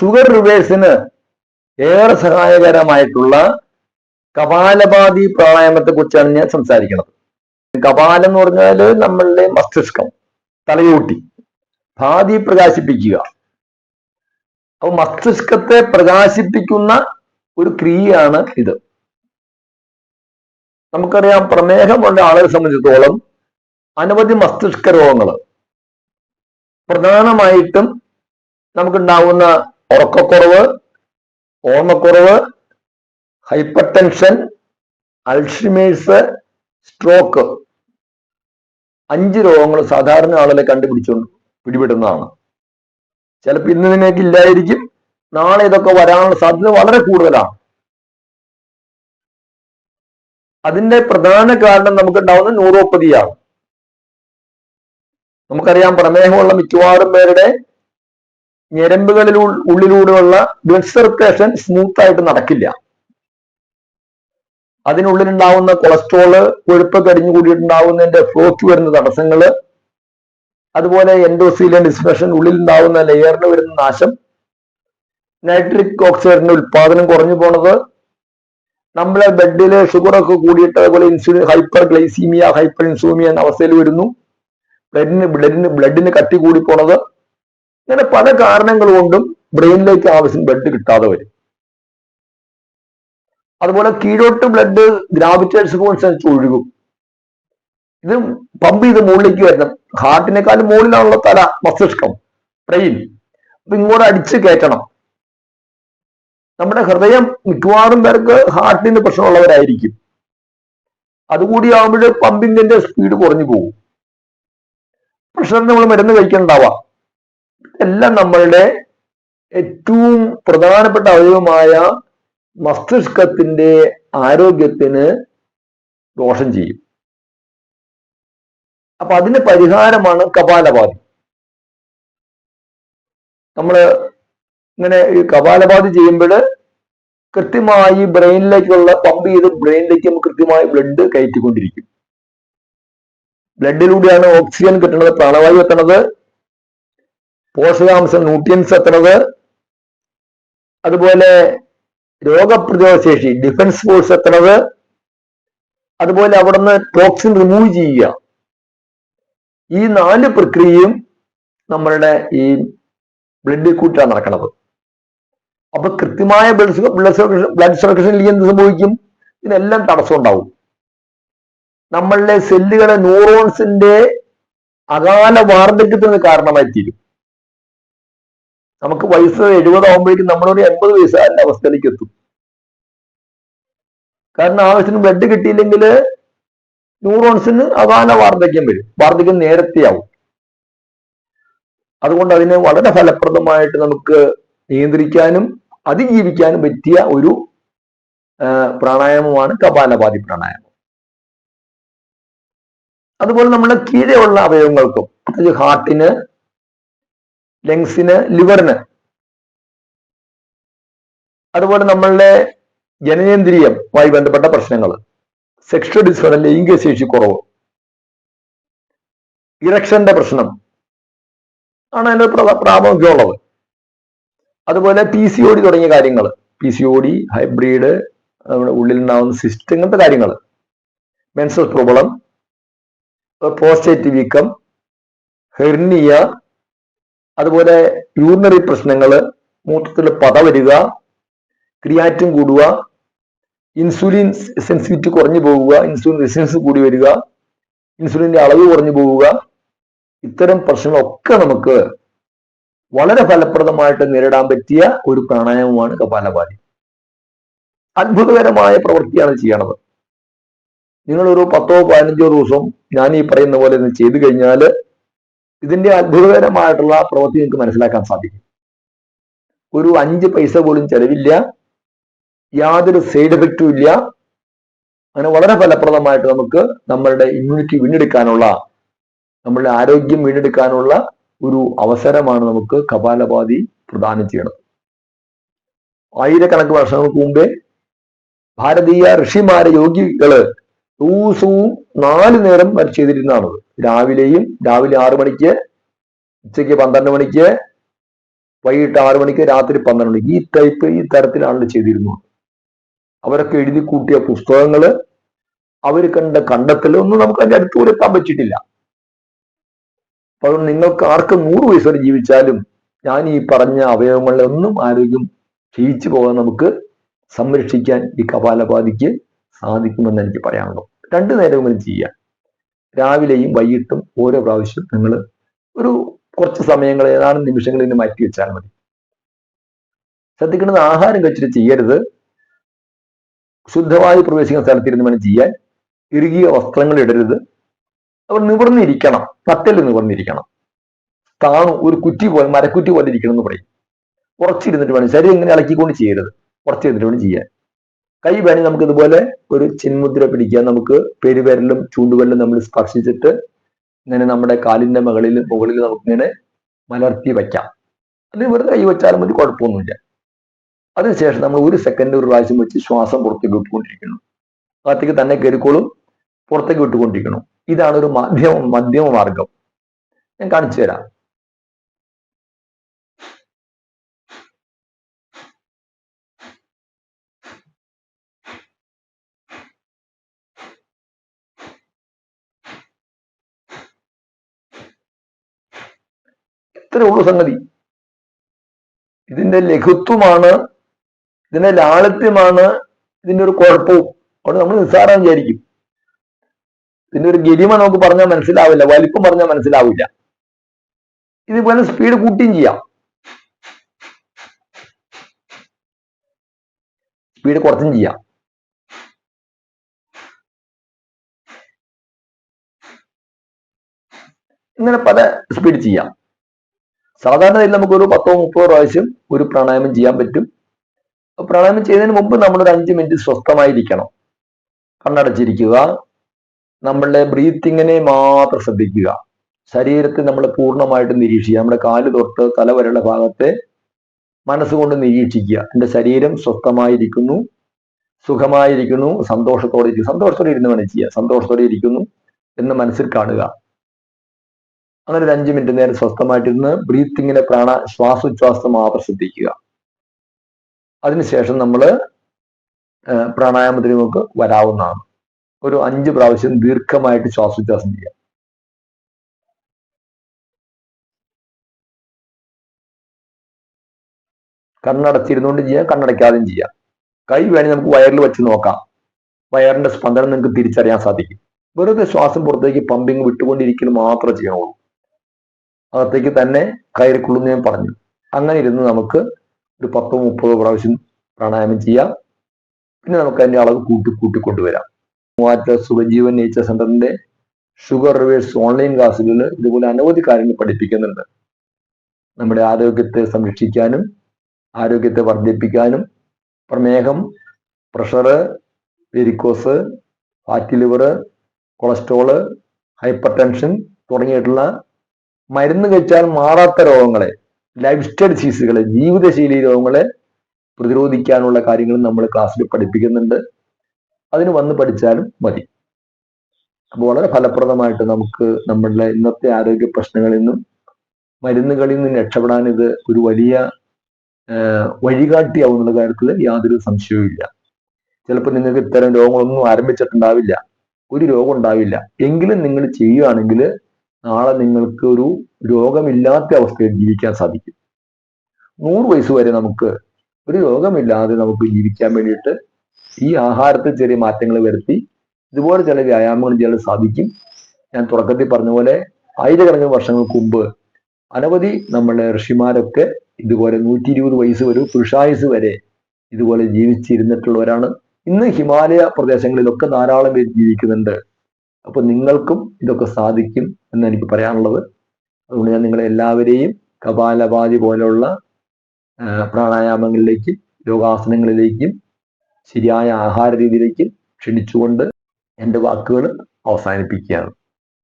Sugar റിവേഴ്സിന് ഏറെ സഹായകരമായിട്ടുള്ള കപാലപാതി പ്രാണായാമത്തെ കുറിച്ചാണ് ഞാൻ സംസാരിക്കുന്നത്. കപാലം എന്ന് പറഞ്ഞാൽ നമ്മളുടെ മസ്തിഷ്കം തലയൂട്ടി ഭാതി പ്രകാശിപ്പിക്കുക. അപ്പൊ മസ്തിഷ്കത്തെ പ്രകാശിപ്പിക്കുന്ന ഒരു ക്രിയയാണ് ഇത്. നമുക്കറിയാം പ്രമേഹമുള്ള ആളുകളെ സംബന്ധിച്ചിടത്തോളം അനവധി മസ്തിഷ്ക രോഗങ്ങൾ പ്രധാനമായിട്ടും നമുക്കുണ്ടാവുന്ന ഉറക്കക്കുറവ് ഓർമ്മക്കുറവ് ഹൈപ്പർ ടെൻഷൻ അൾഷിമേഴ്സ് സ്ട്രോക്ക്. അഞ്ച് രോഗങ്ങൾ സാധാരണ ആളുകളെ കണ്ടുപിടിച്ചുകൊണ്ട് പിടിപെടുന്നതാണ്. ചിലപ്പോൾ ഇന്ന് നിങ്ങൾക്ക് ഇല്ലായിരിക്കും. നാളെ ഇതൊക്കെ വരാനുള്ള സാധ്യത വളരെ കൂടുതലാണ്. അതിന്റെ പ്രധാന കാരണം നമുക്ക് ഉണ്ടാവുന്ന ന്യൂറോപ്പതിയാണ്. നമുക്കറിയാം പ്രമേഹമുള്ള മിക്കവാറും പേരുടെ ഞരമ്പുകളിൽ ഉള്ളിലൂടെയുള്ള ബ്ലഡ് സർക്കുലേഷൻ സ്മൂത്ത് ആയിട്ട് നടക്കില്ല. അതിനുള്ളിലുണ്ടാവുന്ന കൊളസ്ട്രോൾ കൊഴുപ്പ് കടിഞ്ഞു കൂടിയിട്ടുണ്ടാവുന്നതിന്റെ ഫ്ലോക്ക് വരുന്ന തടസ്സങ്ങൾ അതുപോലെ എൻഡോസീലിയൻ ഉള്ളിൽ ഉണ്ടാവുന്ന ലെയറിന് വരുന്ന നാശം നൈട്രിക് ഓക്സൈഡിന്റെ ഉൽപാദനം കുറഞ്ഞു പോണത് നമ്മളെ ഷുഗർ ഷുഗറൊക്കെ കൂടിയിട്ട് അതുപോലെ ഇൻസുലിൻ ഹൈപ്പർ ഗ്ലൈസീമിയ ഹൈപ്പർ ഇൻസൂമിയ എന്ന അവസ്ഥയിൽ വരുന്നു. ബ്ലഡിന് ബ്ലഡിന് ബ്ലഡിന് കട്ടി കൂടി പോണത് ഇങ്ങനെ പല കാരണങ്ങൾ കൊണ്ടും ബ്രെയിനിലേക്ക് ആവശ്യം ബ്ലഡ് കിട്ടാതെ വരും. അതുപോലെ കീഴോട്ട് ബ്ലഡ് ഗ്രാവിറ്റേഴ്സ് അനുസരിച്ച് ഒഴുകും ഇത് പമ്പ് ചെയ്ത് മുകളിലേക്ക് വരണം. ഹാർട്ടിനേക്കാളും മുകളിലാണുള്ള തല മസ്തിഷ്കം ബ്രെയിൻ അപ്പൊ ഇങ്ങോട്ട് അടിച്ച് കയറ്റണം. നമ്മുടെ ഹൃദയം മിക്കവാറും പേർക്ക് ഹാർട്ടിന് പ്രശ്നമുള്ളവരായിരിക്കും. അതുകൂടി ആകുമ്പോൾ പമ്പിങ്ങിന്റെ സ്പീഡ് കുറഞ്ഞു പോകും. പ്രഷറിന് നമ്മൾ മരുന്ന് കഴിക്കുന്നുണ്ടാവാം എല്ലാം നമ്മളുടെ ഏറ്റവും പ്രധാനപ്പെട്ട അവയവമായ മസ്തിഷ്കത്തിന്റെ ആരോഗ്യത്തിന് ദോഷം ചെയ്യും. അപ്പൊ അതിന് പരിഹാരമാണ് കപാലപാതി നമ്മൾ ഇങ്ങനെ ഈ കപാലപാതി ചെയ്യുമ്പോൾ കൃത്യമായി ബ്രെയിനിലേക്കുള്ള പമ്പ് ചെയ്ത് ബ്രെയിനിലേക്ക് നമുക്ക് കൃത്യമായി ബ്ലഡ് കയറ്റിക്കൊണ്ടിരിക്കും. ബ്ലഡിലൂടെയാണ് ഓക്സിജൻ കിട്ടുന്നത് പ്രാണവായു എത്തണത് പോഷകാംശം ന്യൂട്രിയൻസ് എത്തണത് അതുപോലെ രോഗപ്രതിരോധ ശേഷി ഡിഫൻസ് ഫോഴ്സ് എത്തണത് അതുപോലെ അവിടുന്ന് ടോക്സിൻ റിമൂവ് ചെയ്യുക. ഈ നാല് പ്രക്രിയയും നമ്മളുടെ ഈ ബ്ലഡ് കൂട്ടിലാണ് നടക്കുന്നത് അപ്പൊ കൃത്യമായ ബ്ലഡ് ബ്ലഡ് ബ്ലഡ് സർക്കുലേഷൻ എന്ത് സംഭവിക്കും? ഇതിനെല്ലാം തടസ്സം ഉണ്ടാവും. നമ്മളുടെ സെല്ലുകളെ ന്യൂറോൺസിന്റെ അകാല വാർദ്ധക്യത്തിന് കാരണമായി തീരും. നമുക്ക് വയസ്സ് എഴുപതാകുമ്പോഴേക്കും നമ്മളൊരു എൺപത് വയസ്സുകാരന്റെ അവസ്ഥയിലേക്ക് എത്തും. കാരണം ആവശ്യത്തിന് ബ്ലഡ് കിട്ടിയില്ലെങ്കിൽ ന്യൂറോൺസിന് അകാല വാർദ്ധക്യം വരും. വാർദ്ധക്യം നേരത്തെയാവും. അതുകൊണ്ട് അതിനെ വളരെ ഫലപ്രദമായിട്ട് നമുക്ക് നിയന്ത്രിക്കാനും അതിജീവിക്കാനും പറ്റിയ ഒരു പ്രാണായാമമാണ് കപാലപാതി പ്രാണായാമം. അതുപോലെ നമ്മുടെ കീഴെയുള്ള അവയവങ്ങൾക്കും ഹാർട്ടിന് ലങ്സിന് ലിവറിന് അതുപോലെ നമ്മളുടെ ജനനേന്ദ്രിയമായി ബന്ധപ്പെട്ട പ്രശ്നങ്ങൾ. സെക്ഷൽ ഡിസോർഡർ ലൈംഗിക ശേഷി കുറവ്. ഇറക്ഷന്റെ പ്രശ്നം. ആണ് അതിന് പ്രാമുഖ്യമുള്ളത് അതുപോലെ പി സി ഒ ഡി തുടങ്ങിയ കാര്യങ്ങൾ. P C O D hybrid നമ്മുടെ ഉള്ളിലുണ്ടാവുന്ന സിസ്റ്റ് ഇങ്ങനത്തെ കാര്യങ്ങൾ. മെൻസസ് പ്രോബ്ലം പോസ്റ്റേറ്റ് വീക്കം ഹെർണിയ അതുപോലെ യൂറിനറി പ്രശ്നങ്ങൾ മൂത്രത്തിൽ പത വരിക ക്രിയാറ്റിൻ കൂടുക ഇൻസുലിൻ സെൻസിറ്റിവിറ്റി കുറഞ്ഞു പോവുക ഇൻസുലിൻ റെസിസ്റ്റൻസ് കൂടി വരിക ഇൻസുലിന്റെ അളവ് കുറഞ്ഞു പോവുക ഇത്തരം പ്രശ്നങ്ങളൊക്കെ നമുക്ക് വളരെ ഫലപ്രദമായിട്ട് നേരിടാൻ പറ്റിയ ഒരു പ്രാണായാമമാണ് കപാലഭാതി അത്ഭുതകരമായ പ്രവൃത്തിയാണ് ചെയ്യണത്. നിങ്ങളൊരു പത്തോ പതിനഞ്ചോ ദിവസം ഞാൻ ഈ പറയുന്ന പോലെ ചെയ്തു കഴിഞ്ഞാൽ ഇതിന്റെ അത്ഭുതകരമായിട്ടുള്ള പ്രവൃത്തി നിങ്ങൾക്ക് മനസ്സിലാക്കാൻ സാധിക്കും. ഒരു അഞ്ച് പൈസ പോലും ചെലവില്ല. യാതൊരു സൈഡ് എഫക്റ്റും ഇല്ല. അങ്ങനെ വളരെ ഫലപ്രദമായിട്ട് നമുക്ക് നമ്മളുടെ ഇമ്മ്യൂണിറ്റി വീണ്ടെടുക്കാനുള്ള നമ്മളുടെ ആരോഗ്യം വീണ്ടെടുക്കാനുള്ള ഒരു അവസരമാണ് നമുക്ക് കപാലപാതി പ്രദാനം ചെയ്യണത് ആയിരക്കണക്കിന് വർഷങ്ങൾക്ക് മുമ്പേ ഭാരതീയ ഋഷിമാരെ യോഗികൾ ദിവസവും നാല് നേരം വരെ ചെയ്തിരുന്നതാണത് രാവിലെയും രാവിലെ ആറു മണിക്ക് ഉച്ചയ്ക്ക് പന്ത്രണ്ട് മണിക്ക് വൈകിട്ട് ആറു മണിക്ക് രാത്രി പന്ത്രണ്ട് മണിക്ക്. ഈ ടൈപ്പ് ഈ തരത്തിലാണ് ചെയ്തിരുന്നത്. അവരൊക്കെ എഴുതി കൂട്ടിയ പുസ്തകങ്ങൾ അവർ കണ്ട കണ്ടെത്തലൊന്നും നമുക്ക് അതിന്റെ അടുത്ത് എത്താൻ പറ്റിയിട്ടില്ല. അതുകൊണ്ട് നിങ്ങൾക്ക് ആർക്ക് നൂറ് വയസ്സ് വരെ ജീവിച്ചാലും ഞാൻ ഈ പറഞ്ഞ അവയവങ്ങളിലെ ഒന്നും ആരോഗ്യം ക്ഷയിച്ചു പോകാൻ നമുക്ക് സംരക്ഷിക്കാൻ ഈ കപാലപാതിക്ക് സാധിക്കുമെന്ന് എനിക്ക് പറയാനുള്ളൂ. രണ്ടു നേരവും ചെയ്യാം. രാവിലെയും വൈകിട്ടും ഓരോ പ്രാവശ്യം നിങ്ങൾ ഒരു കുറച്ച് സമയങ്ങൾ ഏതാനും നിമിഷങ്ങളിൽ മാറ്റി വെച്ചാൽ മതി. ശ്രദ്ധിക്കുന്നത് ആഹാരം കഴിച്ചിട്ട് ചെയ്യരുത്. ശുദ്ധവായു പ്രവേശിക്കുന്ന സ്ഥലത്തിരുന്ന് വേണം ചെയ്യാൻ. ഇറുകിയ വസ്ത്രങ്ങൾ ഇടരുത്. അവർ നിവർന്നിരിക്കണം. നട്ടൽ നിവർന്നിരിക്കണം. താണു ഒരു കുറ്റി പോലെ മരക്കുറ്റി പോലെ ഇരിക്കണം എന്ന് പറയും. ഉറച്ചിരുന്നിട്ട് വേണം. ശരീരം ഇങ്ങനെ ഇളക്കിക്കൊണ്ട് ചെയ്യരുത്. ഉറച്ചിരുന്നിട്ട് വേണം ചെയ്യാൻ. കൈ വേണി നമുക്ക് ഇതുപോലെ ഒരു ചിന്മുദ്ര പിടിക്കാം. നമുക്ക് പെരുവിരലും ചൂണ്ടുവിരലും നമ്മൾ സ്പർശിച്ചിട്ട് ഇങ്ങനെ നമ്മുടെ കാലിന്റെ മുകളിൽ മുകളിൽ നമുക്കിങ്ങനെ മലർത്തി വയ്ക്കാം. അത് വെറുതെ കൈ വെച്ചാലും മതി കുഴപ്പമൊന്നുമില്ല. അതിനുശേഷം നമ്മൾ ഒരു സെക്കൻഡ് ഒരു പ്രാവശ്യം വെച്ച് ശ്വാസം പുറത്തേക്ക് വിട്ടുകൊണ്ടിരിക്കുന്നു. അകത്തേക്ക് തന്നെ കയറിക്കോളും പുറത്തേക്ക് വിട്ടുകൊണ്ടിരിക്കണം ഇതാണ് ഒരു മധ്യമ മധ്യമ മാർഗം ഞാൻ കാണിച്ചു തരാം ഇത്രേ ഉള്ളൂ സംഗതി. ഇതിന്റെ ലഘുത്വമാണ് ഇതിന്റെ ലാളിത്യമാണ് ഇതിന്റെ ഒരു കുഴപ്പവും. അവിടെ നമ്മൾ നിസ്സാരം വിചാരിക്കും. ഇതിന്റെ ഒരു ഗരിമ നമുക്ക് പറഞ്ഞാൽ മനസ്സിലാവില്ല വലിപ്പം പറഞ്ഞാൽ മനസ്സിലാവില്ല. ഇതുപോലെ സ്പീഡ് കൂട്ടിയും ചെയ്യാം. സ്പീഡ് കുറച്ചും ചെയ്യാം. ഇങ്ങനെ പല സ്പീഡ് ചെയ്യാം. സാധാരണ നമുക്ക് ഒരു പത്തോ മുപ്പതോ പ്രാവശ്യം ഒരു പ്രാണായാമം ചെയ്യാൻ പറ്റും. പ്രാണായാമം ചെയ്യുന്നതിന് മുമ്പ് നമ്മൾ ഒരു അഞ്ച് മിനിറ്റ് സ്വസ്ഥമായിരിക്കണം. കണ്ണടച്ചിരിക്കുക. നമ്മളുടെ ബ്രീത്തിങ്ങിനെ മാത്രം ശ്രദ്ധിക്കുക. ശരീരത്തെ നമ്മൾ പൂർണമായിട്ട് നിരീക്ഷിക്കുക. നമ്മുടെ കാൽ തൊട്ട് തല വരെയുള്ള ഭാഗത്തെ മനസ്സുകൊണ്ട് നിരീക്ഷിക്കുക. എന്റെ ശരീരം സ്വസ്ഥമായിരിക്കുന്നു. സുഖമായിരിക്കുന്നു. സന്തോഷത്തോടെ ഇരിക്കുന്നു സന്തോഷത്തോടെ ഇരുന്ന് വേണം ചെയ്യുക സന്തോഷത്തോടെ ഇരിക്കുന്നു എന്ന് മനസ്സിൽ കാണുക. അങ്ങനെ ഒരു അഞ്ച് മിനിറ്റ് നേരം സ്വസ്ഥമായിട്ടിരുന്ന് ബ്രീത്തിങ്ങിനെ പ്രാണ ശ്വാസോച്ഛ്വാസം മാത്രം ശ്രദ്ധിക്കുക അതിനുശേഷം നമ്മൾ പ്രാണായാമത്തിന് നമുക്ക് വരാവുന്നതാണ്. ഒരു അഞ്ച് പ്രാവശ്യം ദീർഘമായിട്ട് ശ്വാസോച്ഛ്വാസം ചെയ്യാം കണ്ണടച്ചിരുന്നുകൊണ്ട് ചെയ്യാം കണ്ണടയ്ക്കാതെയും ചെയ്യാം കൈ വേണമെങ്കിൽ നമുക്ക് വയറിൽ വെച്ച് നോക്കാം. വയറിന്റെ സ്പന്ദനം നിങ്ങൾക്ക് തിരിച്ചറിയാൻ സാധിക്കും. വെറുതെ ശ്വാസം പുറത്തേക്ക് പമ്പിങ് വിട്ടുകൊണ്ടിരിക്കൽ മാത്രമേ ചെയ്യണുള്ളൂ. അകത്തേക്ക് തന്നെ കയറിക്കൊള്ളുന്നു ഞാൻ പറഞ്ഞു. അങ്ങനെ ഇരുന്ന് നമുക്ക് ഒരു പത്തോ മുപ്പതോ പ്രാവശ്യം പ്രാണായാമം ചെയ്യാം. പിന്നെ നമുക്ക് അതിന്റെ അളവ് കൂട്ടി കൊണ്ടുവരാം. മൂവാറ്റ സുഖജീവൻ നേച്ചർ സെന്ററിന്റെ ഷുഗർ റിവേഴ്സ് ഓൺലൈൻ ക്ലാസ്സുകളിൽ ഇതുപോലെ അനവധി കാര്യങ്ങൾ പഠിപ്പിക്കുന്നുണ്ട്. നമ്മുടെ ആരോഗ്യത്തെ സംരക്ഷിക്കാനും ആരോഗ്യത്തെ വർദ്ധിപ്പിക്കാനും പ്രമേഹം pressure varicose fat liver cholesterol hypertension തുടങ്ങിയിട്ടുള്ള മരുന്ന് കഴിച്ചാൽ മാറാത്ത രോഗങ്ങളെ ലൈഫ് സ്റ്റൈൽ ഡിസീസുകളെ ജീവിതശൈലി രോഗങ്ങളെ പ്രതിരോധിക്കാനുള്ള കാര്യങ്ങൾ നമ്മൾ ക്ലാസ്സിൽ പഠിപ്പിക്കുന്നുണ്ട്. അതിന് വന്ന് പഠിച്ചാലും മതി. അപ്പോൾ വളരെ ഫലപ്രദമായിട്ട് നമുക്ക് നമ്മളുടെ ഇന്നത്തെ ആരോഗ്യ പ്രശ്നങ്ങളിൽ നിന്നും മരുന്നുകളിൽ നിന്നും രക്ഷപ്പെടാൻ ഇത് ഒരു വലിയ വഴികാട്ടിയാവുന്ന കാര്യത്തിൽ യാതൊരു സംശയവുമില്ല ചിലപ്പോൾ നിങ്ങൾക്ക് ഇത്തരം രോഗങ്ങളൊന്നും ആരംഭിച്ചിട്ടുണ്ടാവില്ല. ഒരു രോഗം ഉണ്ടാവില്ല. എങ്കിലും നിങ്ങൾ ചെയ്യുകയാണെങ്കിൽ നാളെ നിങ്ങൾക്ക് ഒരു രോഗമില്ലാത്ത അവസ്ഥയിൽ ജീവിക്കാൻ സാധിക്കും. നൂറ് വയസ്സ് വരെ നമുക്ക് ഒരു രോഗമില്ലാതെ നമുക്ക് ജീവിക്കാൻ വേണ്ടിയിട്ട് ഈ ആഹാരത്തിൽ ചെറിയ മാറ്റങ്ങൾ വരുത്തി ഇതുപോലെ ചില വ്യായാമങ്ങൾ ചെയ്യാൻ സാധിക്കും. ഞാൻ തുടക്കത്തിൽ പറഞ്ഞ പോലെ ആയിരക്കണക്കിന് വർഷങ്ങൾക്ക് മുമ്പ് അനവധി നമ്മളെ ഋഷിമാരൊക്കെ ഇതുപോലെ നൂറ്റി ഇരുപത് വയസ്സ് വരെ പുരുഷായുസ് വരെ ഇതുപോലെ ജീവിച്ചിരുന്നിട്ടുള്ളവരാണ്. ഇന്ന് ഹിമാലയ പ്രദേശങ്ങളിലൊക്കെ ധാരാളം പേര് ജീവിക്കുന്നുണ്ട്. അപ്പൊ നിങ്ങൾക്കും ഇതൊക്കെ സാധിക്കും എന്ന് എനിക്ക് പറയാനുള്ളത്. അതുകൊണ്ട് ഞാൻ നിങ്ങളെ എല്ലാവരെയും കപാലപാതി പോലെയുള്ള പ്രാണായാമങ്ങളിലേക്കും യോഗാസനങ്ങളിലേക്കും ശരിയായ ആഹാര രീതിയിലേക്കും ക്ഷണിച്ചുകൊണ്ട് എന്റെ വാക്കുകൾ അവസാനിപ്പിക്കുകയാണ്.